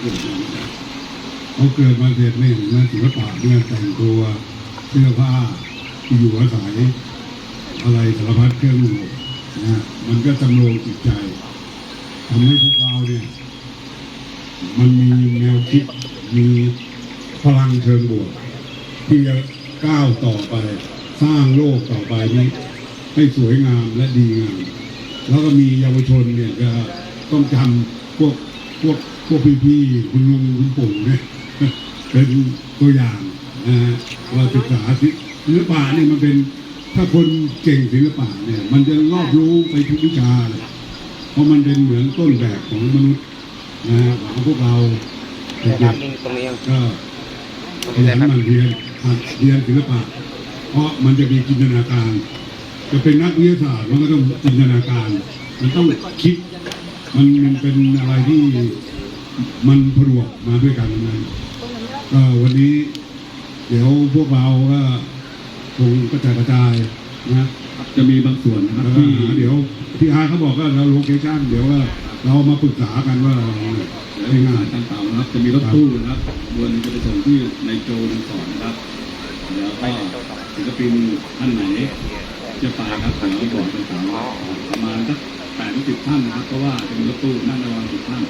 เขาเกิดมาเสร็จเนี่ยนะศิลปะเนี่ยแต่งตัวเสื้อผ้าที่อยู่อาศัยอะไรสารพัดเครื่องมือนะมันก็จำลองจิตใจทำให้พวกเราเนี่ย มันมีแนวคิดมีพลังเชิงบวกที่จะก้าวต่อไป สร้างโลกต่อไปนี้ให้สวยงามและดีงาม แล้วก็มีเยาวชนเนี่ยก็ต้องจำพวกพวก วกพี่ๆคุณลุงคุณปู่เนี่ยเป็นตัวอย่างนะฮะว่าศึกษาศิลปะเนี่ยมันเป็นถ้าคนเก่งศิลปะเนี่ย มันจะรอบรู้ไปทุกวิชาเลยเพราะมันเป็นเหมือนต้นแบบของมนุษย์นะฮะของพวกเราเด็ครับกนิ่งตรงนี้ๆก็ขยันมันเรียนเรียนศิลปะ เพราะมันจะมีจินตนาการ จะเป็นนักวิทยาศาสตร์มันก็ต้องจินตนาการ มันต้องคิด มันมันเป็นอะไรที่ มันผนวกมาด้วยกันทั้งนั้นก็วันนี้ เดี๋ยวพวกเราก็คงกระจายกระจายนะจะมีบางส่วนนะครับแล้วก็ที่หาเดี๋ยวที่อาเขาบอกว่าเราโลเคชั่นเดี๋ยวว่าเรามาปรึกษากันว่าเราและได้งางานนต่างๆนะครับ จะมีรถตู้นะครับวนจะไปส่งที่ในโจนก่อนนะครับแล้วก็ศิลปินท่านไหน จะไปครับเดี๋ยวบอกเป็นสาวประมาณสักแปดถึงสิบท่านนะครับเพราะว่าจะมีรถตู้นั่งระหว่างสิบท่าน